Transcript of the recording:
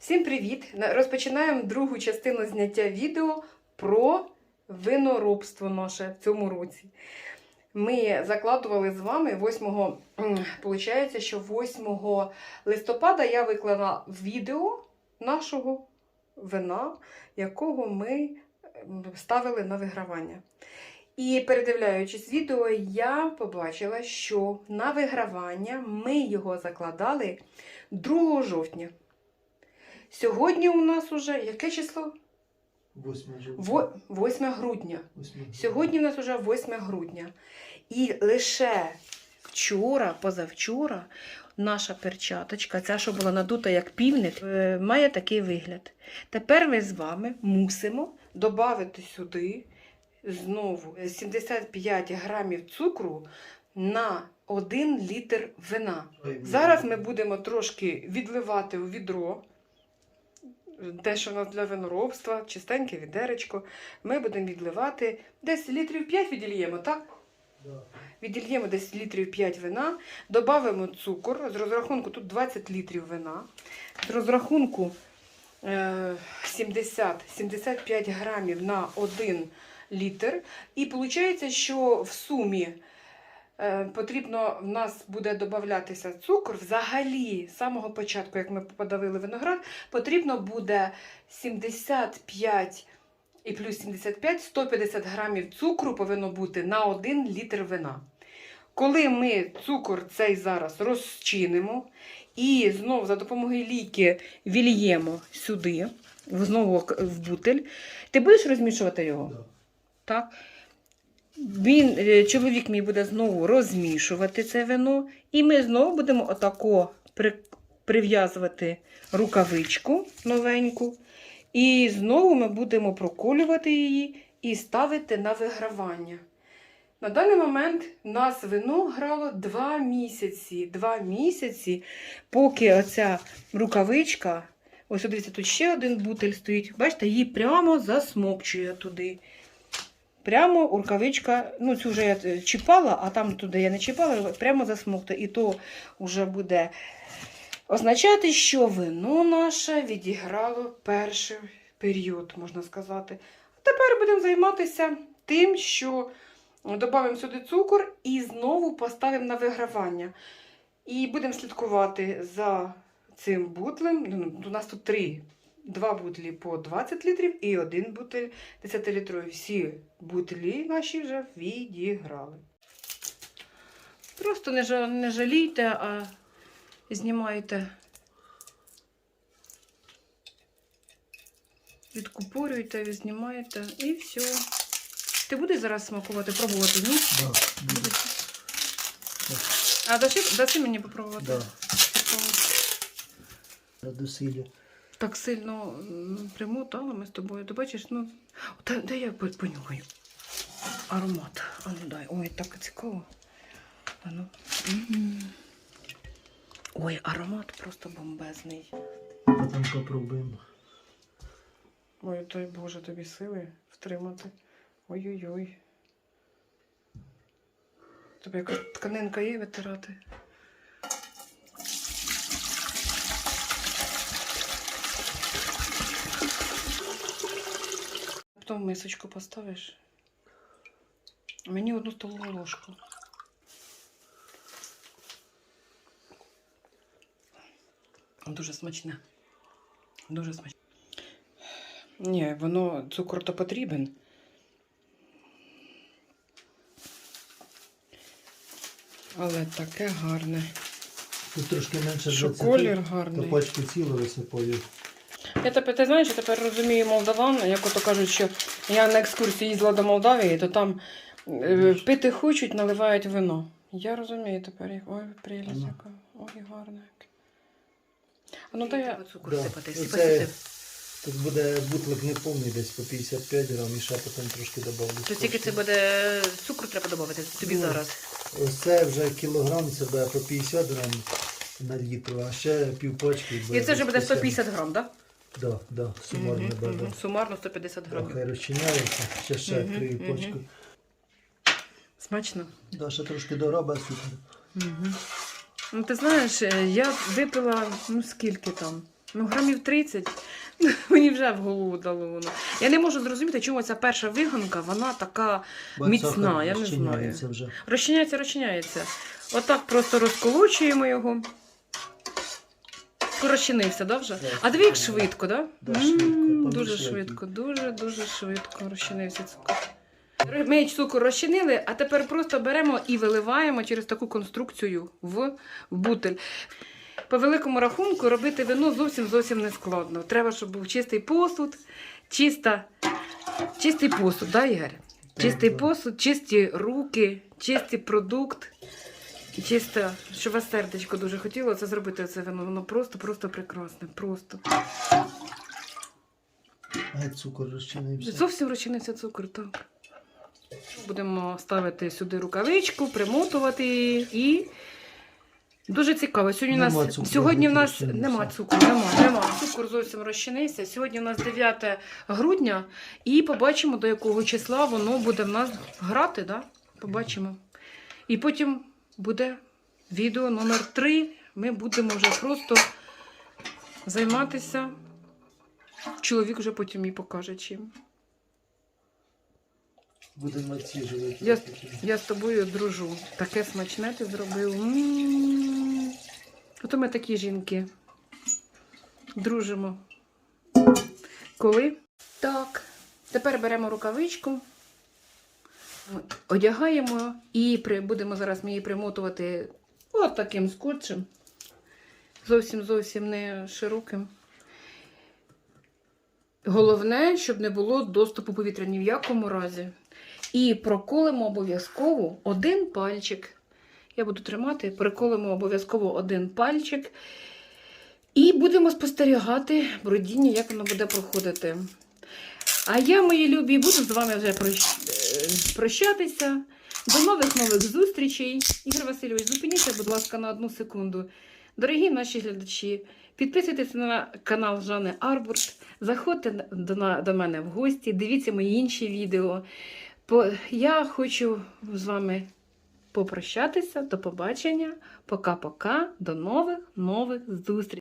Всім привіт! Розпочинаємо другу частину зняття відео про виноробство наше в цьому році. Ми закладували з вами 8, виходить, що 8 листопада я виклала відео нашого вина, якого ми ставили на вигравання. І передивляючись відео, я побачила, що на вигравання ми його закладали 2 жовтня. Сьогодні у нас уже яке число? 8 Во- 8 грудня. Сьогодні у нас вже 8 грудня. І лише вчора, позавчора, наша перчаточка, ця, що була надута як півник, е, має такий вигляд. Тепер ми з вами мусимо додати сюди знову 75 грамів цукру на 1 літр вина. Зараз ми будемо трошки відливати у відро. Те, що у нас для виноробства, чистеньке відеречко. Ми будемо відливати десь літрів 5 відільємо, так? Да. Відільємо десь літрів 5 вина, додамо цукор. З розрахунку тут 20 літрів вина. З розрахунку е, 70-75 грамів на 1 літр. І виходить, що в сумі е, потрібно в нас буде додатися цукор. Взагалі, з самого початку, як ми подавили виноград, потрібно буде 75 і плюс 75 150 грамів цукру повинно бути на 1 літр вина. Коли ми цукор цей зараз розчинимо і знову за допомогою ліки вільємо сюди, знову в бутель, ти будеш розмішувати його? Да. Так? Він, е, чоловік мій буде знову розмішувати це вино, і ми знову будемо отако при, прив'язувати рукавичку новеньку. І знову ми будемо проколювати її і ставити на вигравання. На даний момент нас вино грало 2 місяці. 2 місяці, поки оця рукавичка, ось дивіться, тут ще один бутель стоїть. Бачите, її прямо засмокчує туди. Прямо рукавичка, ну цю вже я е, чіпала, а там туди я не чіпала, прямо засмокта. І то вже буде означати, що вино наше відіграло перший період, можна сказати. Тепер будемо займатися тим, що додамо сюди цукор і знову поставимо на вигравання. І будемо слідкувати за цим бутлем. Ну, У нас тут три. Два бутлі по 20 літрів і один бутиль 10-літровий. Всі бутлі наші вже відіграли. Просто не, жа- не жалійте, а знімайте. Відкупорюйте, знімаєте і все. Ти будеш зараз смакувати, пробувати, ні? Да. буде. Будеш. А даси, даси мені попробувати? Да. Силі. Так сильно м, примотали ми з тобою. Ти бачиш, ну. Та, дай я понюхаю. Аромат. А ну дай. Ой, так цікаво. А ну. Ой, аромат просто бомбезний. Потім попробуємо. Ой, дай Боже, тобі сили втримати. Ой-ой-ой. Тобі якась тканинка є витирати. Потім мисочку поставиш. Мені одну столову ложку. Дуже смачне. Дуже смачне. Ні, воно цукор то потрібен. Але таке гарне. Тут трошки менше Що 20, колір гарний. пачку цілу висипаю. Я тепер, ти знаєш, я тепер розумію молдаван, як ото кажуть, що я на екскурсію їздила до Молдавії, то там е, пити хочуть, наливають вино. Я розумію тепер. як- Ой, прелість яка. Ой, гарна. А ну дай я цукор Да. сипати, Оце- сипати. Тут буде бутлик не повний, десь по 55 грам, і ще потім трошки добавлю. То тільки це буде цукру треба додати тобі Ну, зараз. Ось це вже кілограм, це буде по 50 грам на літру, а ще пів пачки. І це вже буде 150 грам, так? Да, да, сумарно, да, да. Сумарно 150 грамів. Хай розчиняється, ще ще Мгм, крию мгм. пачку. Смачно. Да, ще трошки дораба сюди. Угу. Ну, ти знаєш, е, я випила, ну скільки там? Ну, грамів 30. Мені вже в голову дало воно. Я не можу зрозуміти, чому ця перша виганка, вона така Бо Міцна, я не розчиняється вже. розчиняється, розчиняється. Отак просто розколочуємо його. Розчинився, да, вже? А диви, як швидко. да? М, Дуже швидко, дуже, дуже швидко розчинився цукор. Ми цукор розчинили, а тепер просто беремо і виливаємо через таку конструкцію в, в бутель. По великому рахунку робити вино зовсім зовсім не складно. Треба, щоб був чистий посуд, чиста, чистий посуд, да, Ігор? Чистий посуд, чисті руки, чистий продукт. І чисто, що вас сердечко дуже хотіло це зробити це вино. Воно просто, просто прекрасне. Просто. Геть цукор розчинився. Зовсім розчинився цукор, так. Будемо ставити сюди рукавичку, примотувати її і. Дуже цікаво. Сьогодні у Нема нас цукру, сьогодні в нас нема цукру, нема, нема. Цукор зовсім розчинився. Сьогодні у нас 9 грудня, і побачимо, до якого числа воно буде в нас грати. Да? Побачимо. І потім буде відео номер 3 Ми будемо вже просто займатися. Чоловік вже потім і покаже чим. Будемо відсіжувати. Я, я з тобою дружу. Таке смачне ти зробив. М. Ото ми такі жінки. Дружимо. Коли? Так. Тепер беремо рукавичку, одягаємо і при, будемо зараз ми її примотувати от таким скотчем. Зовсім зовсім не широким. Головне, щоб не було доступу повітря ні в якому разі. І проколимо обов'язково один пальчик. Я буду тримати, приколимо обов'язково один пальчик. І будемо спостерігати бродіння, як воно буде проходити. А я, мої любі, буду з вами вже прощ- е, прощатися. До нових нових зустрічей. Ігор Васильович, зупиніться, будь ласка, на одну секунду. Дорогі наші глядачі, підписуйтесь на канал Жани Арбурт, заходьте до, мене в гості, дивіться мої інші відео. Я хочу з вами попрощатися. До побачення. Пока-пока. До нових нових зустрічей.